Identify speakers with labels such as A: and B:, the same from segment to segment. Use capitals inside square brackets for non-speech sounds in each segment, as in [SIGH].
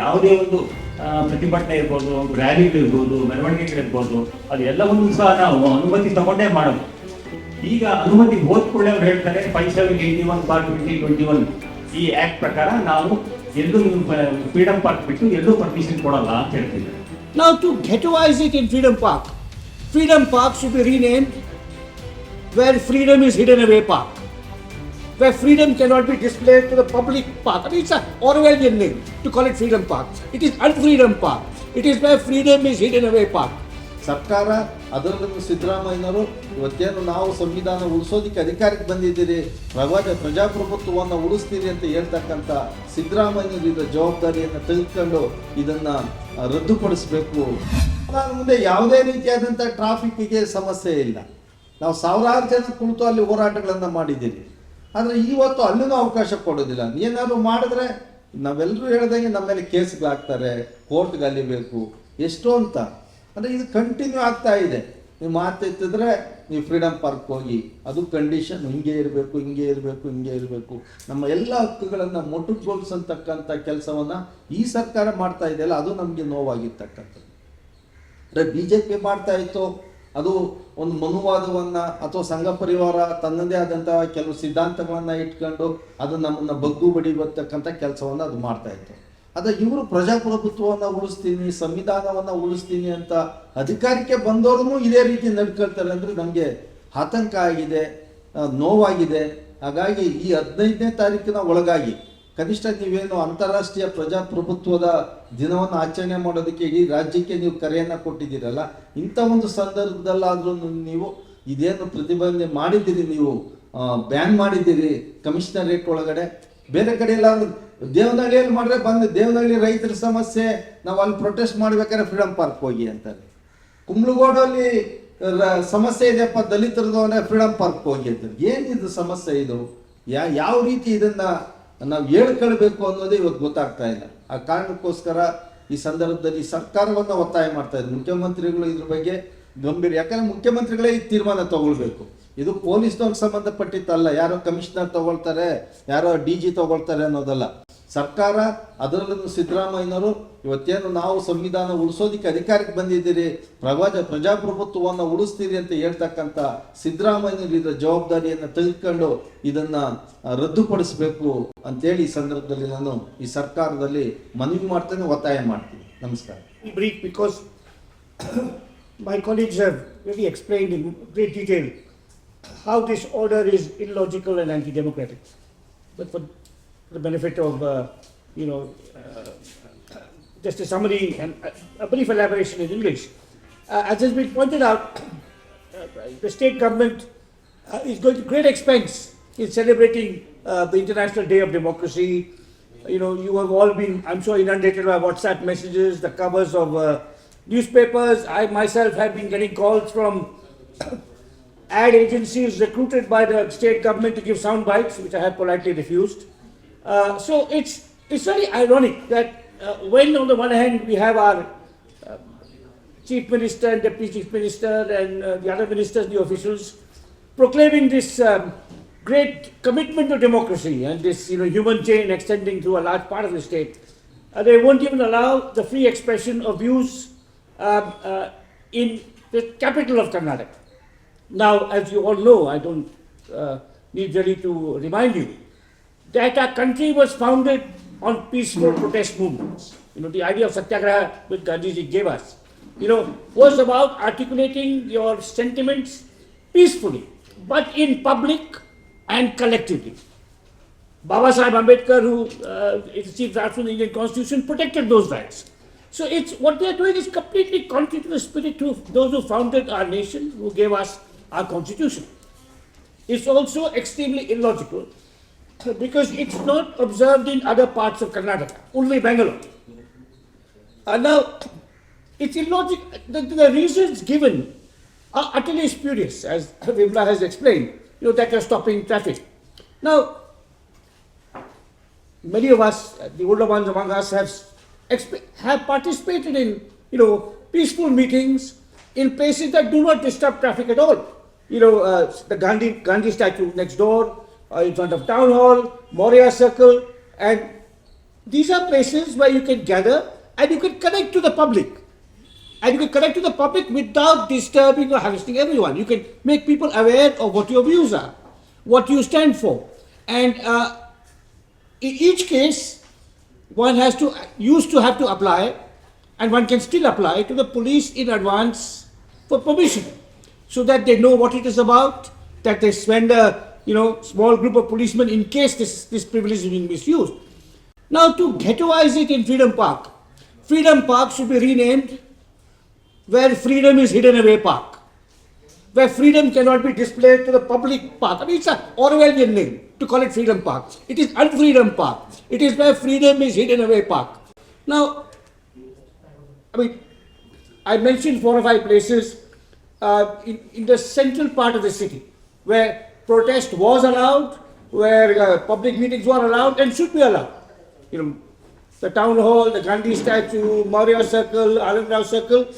A: ಯಾವುದೇ ಒಂದು ಪ್ರತಿಭಟನೆ ಇರ್ಬೋದು, ಒಂದು ರ್ಯಾಲಿಗಳಿರ್ಬೋದು ಮೆರವಣಿಗೆಗಳಿರ್ಬೋದು ಅದು ಎಲ್ಲವನ್ನೂ ಸಹ ನಾವು ಅನುಮತಿ ತಗೊಂಡೇ ಮಾಡೋದು. ಈಗ ಅನುಮತಿ ಕೂಡಲೇ ಅವ್ರು ಹೇಳ್ತಾರೆ five seven eighty one bar twenty twenty one ಈ ಆಕ್ಟ್ ಪ್ರಕಾರ ನಾವು ಎಲ್ಲೂ ಫ್ರೀಡಮ್ ಪಾರ್ಕ್ ಬಿಟ್ಟು ಎಲ್ಲೂ ಪರ್ಮಿಷನ್ ಕೊಡಲ್ಲ ಅಂತ ಹೇಳ್ತಿದ್ದಾರೆ.
B: ನಾವು to ghettoize it in freedom park freedom park should be rename where freedom is hidden away park. Where freedom cannot be displayed to the public park. I mean, it's an Orwellian name to call it Freedom Park. It is Unfreedom Park. It is where freedom is hidden away park.
C: ಸರ್ಕಾರ ಅದರಲ್ಲೂ ಸಿದ್ದರಾಮಯ್ಯನವರು ಇವತ್ತೇನು ನಾವು ಸಂವಿಧಾನ ಉಳಿಸೋದಕ್ಕೆ ಅಧಿಕಾರಕ್ಕೆ ಬಂದಿದ್ದೀರಿ ಪ್ರಜಾ ಪ್ರಜಾಪ್ರಭುತ್ವವನ್ನು ಉಳಿಸ್ತೀರಿ ಅಂತ ಹೇಳ್ತಕ್ಕಂಥ ಸಿದ್ದರಾಮಯ್ಯನವರು ಜವಾಬ್ದಾರಿಯನ್ನು ತೆಗೆದುಕೊಂಡು ಇದನ್ನು ರದ್ದುಪಡಿಸಬೇಕು ನಾನು ಮುಂದೆ ಯಾವುದೇ ರೀತಿಯಾದಂಥ ಟ್ರಾಫಿಕ್ಕಿಗೆ ಸಮಸ್ಯೆ ಇಲ್ಲ ನಾವು ಸಾವಿರಾರು ಜನ ಕುಳಿತು ಅಲ್ಲಿ ಹೋರಾಟಗಳನ್ನು ಮಾಡಿದ್ದೀರಿ ಆದರೆ ಇವತ್ತು ಅಲ್ಲೂ ಅವಕಾಶ ಕೊಡೋದಿಲ್ಲ. ಏನಾದರೂ ಮಾಡಿದ್ರೆ ನಾವೆಲ್ಲರೂ ಹೇಳ್ದಂಗೆ ನಮ್ಮ ಮೇಲೆ ಕೇಸ್ಗಳಾಗ್ತಾರೆ ಕೋರ್ಟ್ಗೆ ಅಲಿಬೇಕು ಎಷ್ಟು ಅಂತ. ಅಂದರೆ ಇದು ಕಂಟಿನ್ಯೂ ಆಗ್ತಾ ಇದೆ. ನೀವು ಮಾತೆತ್ತಿದ್ರೆ ನೀವು ಫ್ರೀಡಮ್ ಪಾರ್ಕ್ ಹೋಗಿ, ಅದು ಕಂಡೀಷನ್ ಹಿಂಗೆ ಇರಬೇಕು ಹಿಂಗೆ ಇರಬೇಕು ಹಿಂಗೆ ಇರಬೇಕು. ನಮ್ಮ ಎಲ್ಲ ಹಕ್ಕುಗಳನ್ನು ಮೊಟುಗೊಳಿಸತಕ್ಕಂಥ ಕೆಲಸವನ್ನು ಈ ಸರ್ಕಾರ ಮಾಡ್ತಾ ಇದೆಯಲ್ಲ ಅದು ನಮಗೆ ನೋವಾಗಿರ್ತಕ್ಕಂಥದ್ದು. ಅಂದರೆ ಬಿ ಜೆ ಪಿ ಮಾಡ್ತಾ ಇತ್ತು ಅದು ಒಂದು ಮನುವಾದವನ್ನು ಅಥವಾ ಸಂಘ ಪರಿವಾರ ತನ್ನದೇ ಆದಂತಹ ಕೆಲವು ಸಿದ್ಧಾಂತಗಳನ್ನು ಇಟ್ಕೊಂಡು ಅದು ನಮ್ಮನ್ನು ಬಗ್ಗು ಬಡಿಬರ್ತಕ್ಕಂಥ ಕೆಲಸವನ್ನು ಅದು ಮಾಡ್ತಾ ಇತ್ತು. ಅದ ಇವರು ಪ್ರಜಾಪ್ರಭುತ್ವವನ್ನು ಉಳಿಸ್ತೀನಿ, ಸಂವಿಧಾನವನ್ನು ಉಳಿಸ್ತೀನಿ ಅಂತ ಅಧಿಕಾರಕ್ಕೆ ಬಂದವ್ರೂ ಇದೇ ರೀತಿ ನಡ್ಕೊಳ್ತಾರೆ ಅಂದರೆ ನಮಗೆ ಆತಂಕ ಆಗಿದೆ ನೋವಾಗಿದೆ. ಹಾಗಾಗಿ ಈ ಹದಿನೈದನೇ ತಾರೀಕಿನ ಒಳಗಾಗಿ ಕನಿಷ್ಠ ನೀವೇನು ಅಂತಾರಾಷ್ಟ್ರೀಯ ಪ್ರಜಾಪ್ರಭುತ್ವದ ದಿನವನ್ನು ಆಚರಣೆ ಮಾಡೋದಕ್ಕೆ ಇಡೀ ರಾಜ್ಯಕ್ಕೆ ನೀವು ಕರೆಯನ್ನು ಕೊಟ್ಟಿದ್ದೀರಲ್ಲ, ಇಂಥ ಒಂದು ಸಂದರ್ಭದಲ್ಲಾದ್ರೂ ನೀವು ಇದೇನು ಪ್ರತಿಬಂಧನೆ ಮಾಡಿದ್ದೀರಿ ನೀವು ಬ್ಯಾನ್ ಮಾಡಿದ್ದೀರಿ ಕಮಿಷನರೇಟ್ ಒಳಗಡೆ? ಬೇರೆ ಕಡೆ ಎಲ್ಲ ದೇವನಹಳ್ಳಿಯಲ್ಲಿ ಮಾಡಿದ್ರೆ ಬಂದು ದೇವನಹಳ್ಳಿ ರೈತರ ಸಮಸ್ಯೆ, ನಾವು ಅಲ್ಲಿ ಪ್ರೊಟೆಸ್ಟ್ ಮಾಡ್ಬೇಕಾದ್ರೆ ಫ್ರೀಡಮ್ ಪಾರ್ಕ್ ಹೋಗಿ ಅಂತಾರೆ. ಕುಂಬ್ಳಗೋಡಲ್ಲಿ ಸಮಸ್ಯೆ ಇದೆಯಪ್ಪ ದಲಿತರದು ಅಂದ್ರೆ ಫ್ರೀಡಮ್ ಪಾರ್ಕ್ ಹೋಗಿ ಅಂತಾರೆ. ಏನಿದು ಸಮಸ್ಯೆ ಇದು? ಯಾ, ಯಾವ ರೀತಿ ಇದನ್ನ ನಾವು ಹೇಳ್ಕೊಳ್ಬೇಕು ಅನ್ನೋದೇ ಇವತ್ತು ಗೊತ್ತಾಗ್ತಾ ಇಲ್ಲ. ಆ ಕಾರಣಕ್ಕೋಸ್ಕರ ಈ ಸಂದರ್ಭದಲ್ಲಿ ಸರ್ಕಾರವನ್ನು ಒತ್ತಾಯ ಮಾಡ್ತಾ ಇದ್ದಾರೆ. ಮುಖ್ಯಮಂತ್ರಿಗಳು ಇದ್ರ ಬಗ್ಗೆ ಗಂಭೀರ ಯಾಕಂದ್ರೆ ಮುಖ್ಯಮಂತ್ರಿಗಳೇ ಈ ತೀರ್ಮಾನ ತಗೊಳ್ಬೇಕು. ಇದು ಪೊಲೀಸ್ನವ್ರಿಗೆ ಸಂಬಂಧಪಟ್ಟಿತ್ತಲ್ಲ. ಯಾರೋ ಕಮಿಷನರ್ ತಗೊಳ್ತಾರೆ, ಯಾರೋ ಡಿ ಜಿ ತಗೊಳ್ತಾರೆ ಅನ್ನೋದಲ್ಲ. ಸರ್ಕಾರ ಅದರಲ್ಲೂ ಸಿದ್ದರಾಮಯ್ಯನವರು ಇವತ್ತೇನು ನಾವು ಸಂವಿಧಾನ ಉಳಿಸೋದಕ್ಕೆ ಅಧಿಕಾರಕ್ಕೆ ಬಂದಿದ್ದೀರಿ, ಪ್ರವಾಜ ಪ್ರಜಾಪ್ರಭುತ್ವವನ್ನು ಉಳಿಸ್ತೀರಿ ಅಂತ ಹೇಳ್ತಕ್ಕಂಥ ಸಿದ್ದರಾಮಯ್ಯನವರು ಇದರ ಜವಾಬ್ದಾರಿಯನ್ನು ತೆಗೆದುಕೊಂಡು ಇದನ್ನು ರದ್ದುಪಡಿಸಬೇಕು ಅಂತೇಳಿ ಈ ಸಂದರ್ಭದಲ್ಲಿ ನಾನು ಈ ಸರ್ಕಾರದಲ್ಲಿ ಮನವಿ ಮಾಡ್ತೇನೆ, ಒತ್ತಾಯ ಮಾಡ್ತೀನಿ ನಮಸ್ಕಾರ
B: Brief because my [COUGHS] colleagues have in great in how detail order is in is illogical and anti-democratic. But for the benefit of, uh, you know, uh, just a summary and a- brief elaboration in English. Uh, as has been pointed out, uh, the state government uh, is going to great expense in celebrating the International Day of Democracy. You know, you have all been, I'm sure, inundated by WhatsApp messages, the covers of newspapers. I myself have been getting calls from [COUGHS] ad agencies recruited by the state government to give sound bites, which I have politely refused. Uh, so it's it's very ironic that uh, when on the one hand we have our uh, chief minister and deputy chief minister and uh, the other ministers, the officials, proclaiming this um, great commitment to democracy and this you know human chain extending through a large part of the state, they won't even allow the free expression of views um, in the capital of Karnataka. Now, as you all know, I don't need really to remind you that our country was founded on peaceful protest movements. You know, the idea of satyagraha which Gandhiji gave us, you know, was about articulating your sentiments peacefully, but in public and collectively. Baba Sahib Ambedkar, who uh, is the chief draftsman of the Indian Constitution, protected those rights. So it's what they are doing is completely contrary to the spirit of those who founded our nation, who gave us our constitution. It's also extremely illogical because it's not observed in other parts of Karnataka, only Bangalore. And now, it's illogical. The, the reasons given are utterly spurious, as Vimla has explained, you know, that you're stopping traffic. Now, many of us, the older ones among us, have have participated in you know peaceful meetings in places that do not disturb traffic at all. You know, uh, the Gandhi Gandhi statue next door, uh, in front of town hall, Moria Circle, and These are places where you can gather and you can connect to the public. And you can connect to the public without disturbing or harassing everyone. You can make people aware of what your views are, what you stand for. And uh, in each case, one has to used to have to apply, and one can still apply to the police in advance for permission, so that they know what it is about. That they send you know small group of policemen in case this this privilege is being misused. Now to ghettoize it in Freedom Park, Freedom Park should be renamed where freedom is hidden away park, where freedom cannot be displayed to the public park. I mean, it's an Orwellian name to call it Freedom Park. It is Unfreedom Park. It is where freedom is hidden away park. Now, I mean, I mentioned four or five places uh, in, in the central part of the city where protest was allowed, where uh, public meetings were allowed and should be allowed. You know, the town hall, the Gandhi statue, Maurya Circle, Alangrao Circle.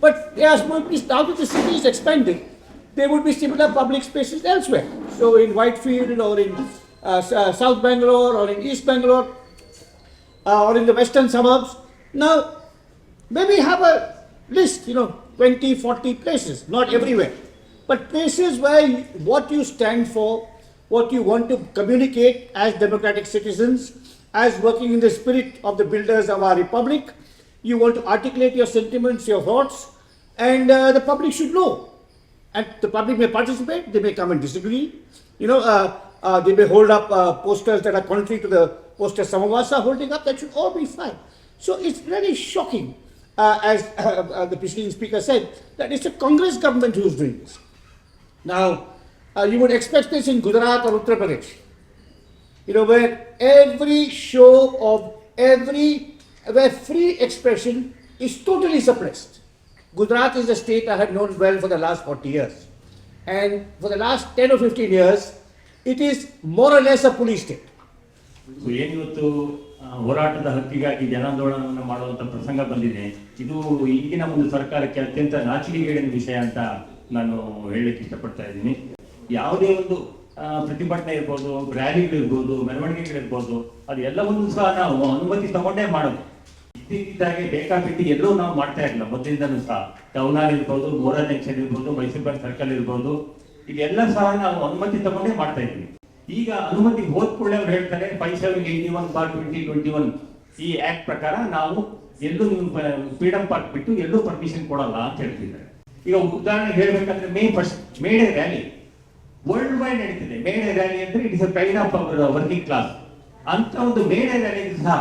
B: But yes, now that the city is expanding, there would be similar public spaces elsewhere. So in Whitefield or in uh, uh, South Bangalore or in East Bangalore uh, or in the western suburbs. Now, maybe have a list, you know, 20, 40 places, not everywhere, but places where what you stand for, what you want to communicate as democratic citizens, as working in the spirit of the builders of our republic. You want to articulate your sentiments, your thoughts, and uh, the public should know. And the public may participate, they may come and disagree. You know, uh, uh, they may hold up uh, posters that are contrary to the posters some of us are holding up, that should all be fine. So it's very shocking, uh, as [LAUGHS] uh, the preceding speaker said, that it's a Congress government who is doing this. Now, uh, you would expect this in Gujarat or Uttar Pradesh, you know, where every show of every, where free expression is totally suppressed. Gujarat is a state I had known well for the last 40 years. And for the last 10 or 15 years, it is more or less a police state.
A: ಏನಿವತ್ತು ಹೋರಾಟದ ಹಕ್ಕಿಗಾಗಿ ಜನಾಂದೋಲನವನ್ನು ಮಾಡುವಂತ ಪ್ರಸಂಗ ಬಂದಿದೆ ಇದು ಈಗಿನ ಒಂದು ಸರ್ಕಾರಕ್ಕೆ ಅತ್ಯಂತ ನಾಚಿಕೆಗೇಡಿನ ವಿಷಯ ಅಂತ ನಾನು ಹೇಳಲಿಕ್ಕೆ ಇಷ್ಟಪಡ್ತಾ ಇದ್ದೀನಿ. ಯಾವುದೇ ಒಂದು ಪ್ರತಿಭಟನೆ ಇರ್ಬೋದು, ರ್ಯಾಲಿಗಳಿರ್ಬೋದು, ಮೆರವಣಿಗೆಗಳಿರ್ಬೋದು ಅದು ಎಲ್ಲವನ್ನೂ ಸಹ ನಾವು ಅನುಮತಿ ತಗೊಂಡೇ ಮಾಡೋದು. ಇದ್ದಿದ್ದಾಗೆ ಬೇಕಾಬಿಟ್ಟು ಎಲ್ಲೂ ನಾವು ಮಾಡ್ತಾ ಇರಲಿಲ್ಲ. ಮೊದಲಿಂದನೂ ಸಹ ಟೌನ್ ಹಾಲ್ ಇರ್ಬೋದು ಮೋರಾ ಜಂಕ್ಷನ್ ಇರ್ಬೋದು, ಮೈಸೂರು ಬ್ಯಾಂಕ್ ಸರ್ಕಲ್ ಇರ್ಬೋದು, ಇದೆಲ್ಲ ಸಹ ನಾವು ಅನುಮತಿ ತಗೊಂಡೇ ಮಾಡ್ತಾ ಇದ್ವಿ. ಈಗ ಅನುಮತಿ ಹೋದ್ ಕೂಡಲೇ ಅವ್ರು ಹೇಳ್ತಾರೆ five seven eighty one bar twenty twenty one ಈ ಆಕ್ಟ್ ಪ್ರಕಾರ ನಾವು ಎಲ್ಲೂ ಫ್ರೀಡಮ್ ಪಾರ್ಕ್ ಬಿಟ್ಟು ಎಲ್ಲೂ ಪರ್ಮಿಷನ್ ಕೊಡಲ್ಲ ಅಂತ ಹೇಳ್ತಿದ್ದಾರೆ. ಈಗ ಉದಾಹರಣೆಗೆ ಹೇಳಬೇಕಂದ್ರೆ May first May Day rally world wide ನಡೀತಿದೆ. ಮೇಡೆ ರ್ಯಾಲಿ ಅಂದ್ರೆ it is a kind of working class ಅಂತ ಒಂದು ಮೇಡೆ ರ್ಯಾಲಿಗೆ ಸಹ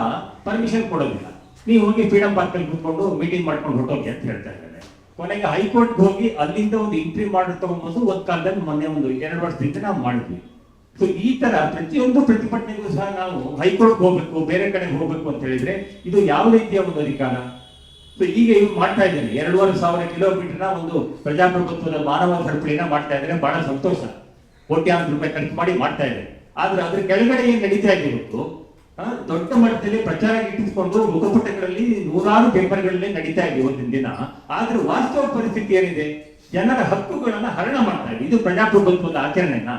A: ಪರ್ಮಿಷನ್ ಕೊಡೋದಿಲ್ಲ. ನೀವು ಹೋಗಿ ಫ್ರೀಡಮ್ ಪಾರ್ಕ್ ಅಲ್ಲಿ ಕೂತ್ಕೊಂಡು ಮೀಟಿಂಗ್ ಮಾಡ್ಕೊಂಡು ಹೊರಟೋಗಿ ಅಂತ ಹೇಳ್ತಾ ಇದ್ದಾರೆ. ಕೊನೆಗೆ ಹೈಕೋರ್ಟ್ ಹೋಗಿ ಅಲ್ಲಿಂದ ಒಂದು ಎಂಟ್ರಿ ಮಾಡಿ ತಗೊಂಡ್ಬಂದು ಒಂದು ಕಾಲದಲ್ಲಿ ಮೊನ್ನೆ ಒಂದು ಎರಡು ವರ್ಷದಿಂದ ನಾವು ಮಾಡಿದ್ವಿ. ಸೊ ಈ ತರ ಪ್ರತಿಯೊಂದು ಪ್ರತಿಭಟನೆಗೂ ಸಹ ನಾವು ಹೈಕೋರ್ಟ್ ಹೋಗ್ಬೇಕು, ಬೇರೆ ಕಡೆ ಹೋಗ್ಬೇಕು ಅಂತ ಹೇಳಿದ್ರೆ ಇದು ಯಾವ ರೀತಿಯ ಒಂದು ಅಧಿಕಾರ? ಸೊ ಈಗ ಇವ್ರು ಮಾಡ್ತಾ ಇದ್ದಾರೆ. ಎರಡೂವರೆ ಸಾವಿರ ಕಿಲೋಮೀಟರ್ನ ಒಂದು ಪ್ರಜಾಪ್ರಭುತ್ವದ ಮಾನವ ಸರಪಳಿನ ಮಾಡ್ತಾ ಇದ್ದಾರೆ. ಬಹಳ ಸಂತೋಷ. ಕೋಟ್ಯಾಂತರ ರೂಪಾಯಿ ಖರ್ಚು ಮಾಡಿ ಮಾಡ್ತಾ ಇದ್ದಾರೆ. ಆದ್ರೆ ಅದ್ರ ಕೆಳಗಡೆ ಏನ್ ನಡೀತಾ ಇದೆ ಇವತ್ತು ದೊಡ್ಡ ಮಟ್ಟದಲ್ಲಿ ಪ್ರಚಾರ ಇಟ್ಟಿಸಿಕೊಂಡು ಮುಖಪುಟಗಳಲ್ಲಿ ನೂರಾರು ಪೇಪರ್ಗಳಲ್ಲಿ ನಡೀತಾ ಇದೆ ಇವತ್ತಿನ ದಿನ. ಆದ್ರೆ ವಾಸ್ತವ ಪರಿಸ್ಥಿತಿ ಏನಿದೆ? ಜನರ ಹಕ್ಕುಗಳನ್ನ ಹರಣ ಮಾಡ್ತಾ ಇದೆ. ಇದು ಪ್ರಜಾಪ್ರಭುತ್ವದ ಆಚರಣೆನಾ?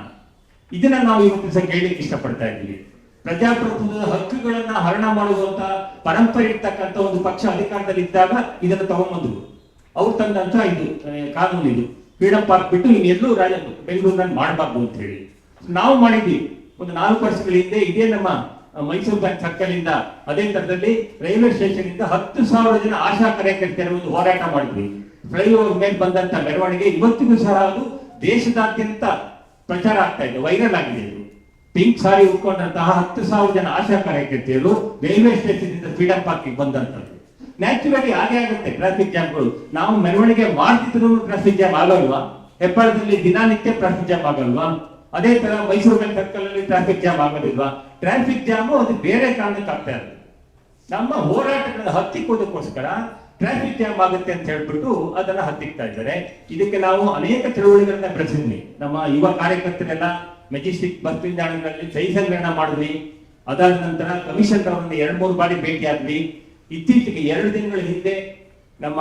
A: ಇದನ್ನ ನಾವು ಇವತ್ತು ಕೇಳಲಿಕ್ಕೆ ಇಷ್ಟಪಡ್ತಾ ಇದ್ದೀವಿ. ಪ್ರಜಾಪ್ರಭುತ್ವದ ಹಕ್ಕುಗಳನ್ನ ಹರಣ ಮಾಡುವಂತ ಪರಂಪರೆ ಇರ್ತಕ್ಕಂಥ ಒಂದು ಪಕ್ಷ ಅಧಿಕಾರದಲ್ಲಿ ಇದ್ದಾಗ ಇದನ್ನು ತಗೊಂಬಂದ್ರು. ಅವ್ರು ತಂದಂತ ಇದು ಕಾನೂನು ಇದು. ಫ್ರೀಡಮ್ ಪಾರ್ಕ್ ಬಿಟ್ಟು ಇನ್ನೆಲ್ಲೂ ರಾಜ ಬೆಂಗಳೂರಿನಲ್ಲಿ ಮಾಡಬಾರ್ದು ಅಂತ ಹೇಳಿ. ನಾವು ಮಾಡಿದ್ವಿ. ಒಂದು ನಾಲ್ಕು ವರ್ಷಗಳ ಹಿಂದೆ ಇದೇ ನಮ್ಮ ಮೈಸೂರು ಬ್ಯಾಂಕ್ ಸರ್ಕಲ್ ಇಂದ ಅದೇ ತರದಲ್ಲಿ ರೈಲ್ವೆ ಸ್ಟೇಷನ್ ಇಂದ ಹತ್ತು ಸಾವಿರ ಜನ ಆಶಾ ಕಾರ್ಯಕರ್ತರ ಒಂದು ಹೋರಾಟ ಮಾಡಿದ್ವಿ. ಫ್ಲೈಓವರ್ ಮೇಲೆ ಬಂದಂತ ಮೆರವಣಿಗೆ ಇವತ್ತಿಗೂ ಸಹ ಅದು ದೇಶದಾದ್ಯಂತ ಪ್ರಚಾರ ಆಗ್ತಾ ಇದೆ, ವೈರಲ್ ಆಗಿದೆ ಪಿಂಕ್ ಸಾರಿ ಉಟ್ಕೊಂಡಂತಹ ಹತ್ತು ಸಾವಿರ ಜನ ಆಶಾ ಕಾರ್ಯಕರ್ತೆಯರು ರೈಲ್ವೆ ಸ್ಟೇಷನ್ ಫ್ರೀಡಂ ಪಾರ್ಕ್ ಬಂದಂತದ್ದು ನ್ಯಾಚುರಲಿ ಹಾಗೆ ಆಗುತ್ತೆ ಟ್ರಾಫಿಕ್ ಜಾಮ್ಗಳು ನಾವು ಮೆರವಣಿಗೆ ಮಾಡ್ತಿದ್ರು ಟ್ರಾಫಿಕ್ ಜಾಮ್ ಆಗಲ್ವಾ? ಹೆಬ್ಬಾಳದಲ್ಲಿ ದಿನನಿತ್ಯ ಟ್ರಾಫಿಕ್ ಜಾಮ್ ಆಗಲ್ವಾ? ಅದೇ ತರ ಮೈಸೂರಿನ ಬ್ಯಾಂಕ್ ಸರ್ಕಲ್ ಅಲ್ಲಿ ಟ್ರಾಫಿಕ್ ಜಾಮ್ ಆಗೋದಿಲ್ವಾ ಟ್ರಾಫಿಕ್ ಜಾಮ್ ಅದು ಬೇರೆ ಕಾರಣಕ್ಕೆ ಆಗ್ತಾ ಇರೋದು ನಮ್ಮ ಹೋರಾಟಗಳ ಹತ್ತಿಕ್ಕೋದಕ್ಕೋಸ್ಕರ ಟ್ರಾಫಿಕ್ ಜಾಮ್ ಆಗುತ್ತೆ ಅಂತ ಹೇಳ್ಬಿಟ್ಟು ಅದನ್ನ ಹತ್ತಿಕ್ತಾ ಇದ್ದಾರೆ. ಇದಕ್ಕೆ ನಾವು ಅನೇಕ ಚಳುವಳಿಗಳನ್ನ ಬೆಳೆಸಿದ್ವಿ. ನಮ್ಮ ಯುವ ಕಾರ್ಯಕರ್ತರೆಲ್ಲ ಮೆಜೆಸ್ಟಿಕ್ ಬಸ್ ನಿಲ್ದಾಣಗಳಲ್ಲಿ ಸಹಿ ಸಂಗ್ರಹಣ ಮಾಡಿದ್ವಿ. ಅದಾದ ನಂತರ ಕಮಿಷನ್ ಅವರನ್ನು ಎರಡು ಮೂರು ಬಾರಿ ಭೇಟಿ ಆದ್ವಿ ಇತ್ತೀಚೆಗೆ ಎರಡು ದಿನಗಳ ಹಿಂದೆ ನಮ್ಮ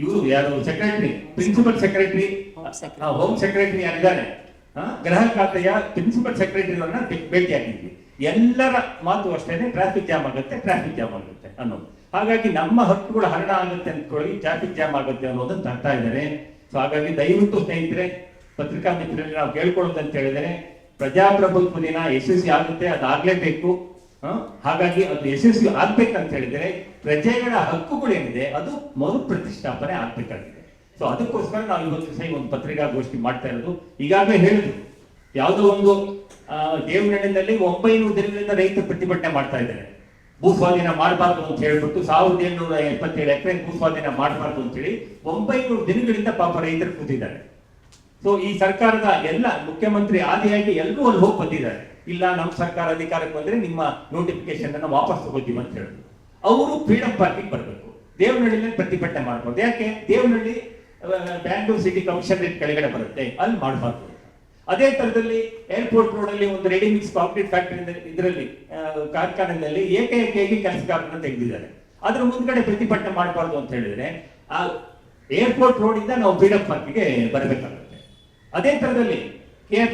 A: ಇವರು ಯಾರು secretary principal secretary home secretary ಯಾರಿದ್ದಾರೆ? ಗೃಹ ಖಾತೆಯ ಪ್ರಿನ್ಸಿಪಲ್ ಸೆಕ್ರೆಟರಿ ಭೇಟಿ ಆಗಿದ್ವಿ. ಎಲ್ಲರ ಮಾತು ಅಷ್ಟೇನೆ ಟ್ರಾಫಿಕ್ ಜಾಮ್ ಆಗುತ್ತೆ ಟ್ರಾಫಿಕ್ ಜಾಮ್ ಆಗುತ್ತೆ ಅನ್ನೋದು. ಹಾಗಾಗಿ ನಮ್ಮ ಹಕ್ಕುಗಳು ಹರಣ ಆಗುತ್ತೆ ಅಂದ್ಕೊಳ್ಳಿ ಟ್ರಾಫಿಕ್ ಜಾಮ್ ಆಗುತ್ತೆ ಅನ್ನೋದನ್ನ ತರ್ತಾ ಇದ್ದಾರೆ. ಸೊ ಹಾಗಾಗಿ ದಯವಿಟ್ಟು ಸ್ನೇಹಿತರೆ ಪತ್ರಿಕಾ ಮಿತ್ರರಲ್ಲಿ ನಾವು ಕೇಳ್ಕೊಳ್ಳೋದು ಅಂತ ಹೇಳಿದರೆ ಪ್ರಜಾಪ್ರಭುತ್ವ ದಿನ ಯಶಸ್ವಿ ಆಗುತ್ತೆ ಅದಾಗ್ಲೇಬೇಕು? ಹಾಗಾಗಿ ಅದು ಯಶಸ್ವಿ ಆಗ್ಬೇಕಂತ ಹೇಳಿದ್ರೆ, ಪ್ರಜೆಗಳ ಹಕ್ಕುಗಳೇನಿದೆ, ಅದು ಮರು ಪ್ರತಿಷ್ಠಾಪನೆ ಆಗ್ಬೇಕಾಗಿದೆ. ಸೊ ಅದಕ್ಕೋಸ್ಕರ ನಾವು ಇವತ್ತು ಸಹ ಒಂದು ಪತ್ರಿಕಾಗೋಷ್ಠಿ ಮಾಡ್ತಾ ಇರೋದು. ಈಗಾಗಲೇ ಹೇಳಿದ್ರು. ಯಾವುದೋ ಒಂದು ದೇವನಹಳ್ಳಿನಲ್ಲಿ ಒಂಬೈನೂರು ದಿನಗಳಿಂದ ರೈತರು ಪ್ರತಿಭಟನೆ ಮಾಡ್ತಾ ಇದ್ದಾರೆ. ಭೂ ಸ್ವಾಧೀನ ಮಾಡಬಾರ್ದು ಅಂತ ಹೇಳ್ಬಿಟ್ಟು ಸಾವಿರದ ಏಳ್ನೂರ ಎಪ್ಪತ್ತೇಳು ಎಕರೆ ಭೂ ಸ್ವಾಧೀನ ಮಾಡಬಾರ್ದು ಅಂತ ಹೇಳಿ, ಒಂಬೈನೂರು ದಿನಗಳಿಂದ ಪಾಪ ರೈತರು ಕೂತಿದ್ದಾರೆ. ಸೊ ಈ ಸರ್ಕಾರದ ಎಲ್ಲ ಮುಖ್ಯಮಂತ್ರಿ ಆದಿಯಾಗಿ ಎಲ್ಲರೂ ಅಲ್ಲಿ ಹೋಗಿ ಬಂದಿದ್ದಾರೆ. ಇಲ್ಲ ನಮ್ಮ ಸರ್ಕಾರ ಅಧಿಕಾರಕ್ಕೆ ಬಂದ್ರೆ ನಿಮ್ಮ ನೋಟಿಫಿಕೇಶನ್ ಅನ್ನ ವಾಪಸ್ ತಗೋತೀವಿ ಅಂತ ಹೇಳಿದ್ರು ಅವರು ಫ್ರೀಡಮ್ ಪಾರ್ಕಿಗೆ ಬರಬೇಕು. ದೇವನಹಳ್ಳಿಯಲ್ಲಿ ಪ್ರತಿಭಟನೆ ಮಾಡಬಹುದು ಯಾಕೆ? ದೇವನಹಳ್ಳಿ ಬ್ಯಾಂಗ್ಳೂರ್ ಸಿಟಿ ಕಮಿಷನರೇಟ್ ಕೆಳಗಡೆ ಬರುತ್ತೆ. ಅಲ್ಲಿ ಮಾಡಬಾರ್ದು. ಅದೇ ತರದಲ್ಲಿ ಏರ್ಪೋರ್ಟ್ ರೋಡ್ ಅಲ್ಲಿ ಒಂದು ರೆಡಿ ಮಿಕ್ಸ್ ಕಾಂಕ್ರೀಟ್ ಫ್ಯಾಕ್ಟರಿ ಇದರಲ್ಲಿ ಕಾರ್ಖಾನೆಯಲ್ಲಿ ಏಕೈಕವಾಗಿ ಕೆಲಸಗಾರರನ್ನ ತೆಗೆದಿದ್ದಾರೆ. ಅದ್ರ ಮುಂದ್ಗಡೆ ಪ್ರತಿಭಟನೆ ಮಾಡಬಾರ್ದು ಅಂತ ಹೇಳಿದ್ರೆ, ಆ ಏರ್ಪೋರ್ಟ್ ರೋಡ್ ಇಂದ ನಾವು ಫ್ರೀಡಮ್ ಪಾರ್ಕಿಗೆ ಬರಬೇಕಾಗುತ್ತೆ. ಅದೇ ತರದಲ್ಲಿ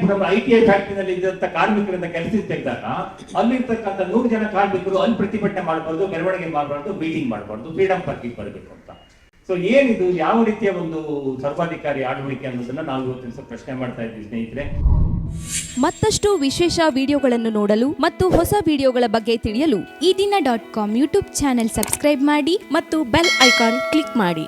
A: ಪುರಂ ಐ ಟಿ ಐ ಫ್ಯಾಕ್ಟ್ರಿನಲ್ಲಿ ಇದ್ದಂತ ಕಾರ್ಮಿಕರಿಂದ ಕೆಲಸ ತೆಗೆದಾಗ ಅಲ್ಲಿರ್ತಕ್ಕಂಥ ನೂರು ಜನ ಕಾರ್ಮಿಕರು ಅಲ್ಲಿ ಪ್ರತಿಭಟನೆ ಮಾಡಬಾರ್ದು, ಮೆರವಣಿಗೆ ಮಾಡಬಾರ್ದು ಮೀಟಿಂಗ್ ಮಾಡಬಾರ್ದು ಫ್ರೀಡಮ್ ಪಾರ್ಕಿಂಗ್ ಬರಬೇಕು ಅಂತ. ಸೊ ಏನಿದು, ಯಾವ ರೀತಿಯ ಒಂದು ಸರ್ವಾಧಿಕಾರಿ ಆಡಳಿಕೆ ಅನ್ನೋದನ್ನ ನಾವು ಇವತ್ತಿನ ಪ್ರಶ್ನೆ ಮಾಡ್ತಾ ಇದ್ದೀವಿ ಸ್ನೇಹಿತರೆ.
D: ಮತ್ತಷ್ಟು ವಿಶೇಷ ವಿಡಿಯೋಗಳನ್ನು ನೋಡಲು ಮತ್ತು ಹೊಸ ವಿಡಿಯೋಗಳ ಬಗ್ಗೆ ತಿಳಿಯಲು
E: ಈ ದಿನ dot com YouTube channel subscribe ಮಾಡಿ ಮತ್ತು ಬೆಲ್ ಐಕಾನ್ ಕ್ಲಿಕ್ ಮಾಡಿ.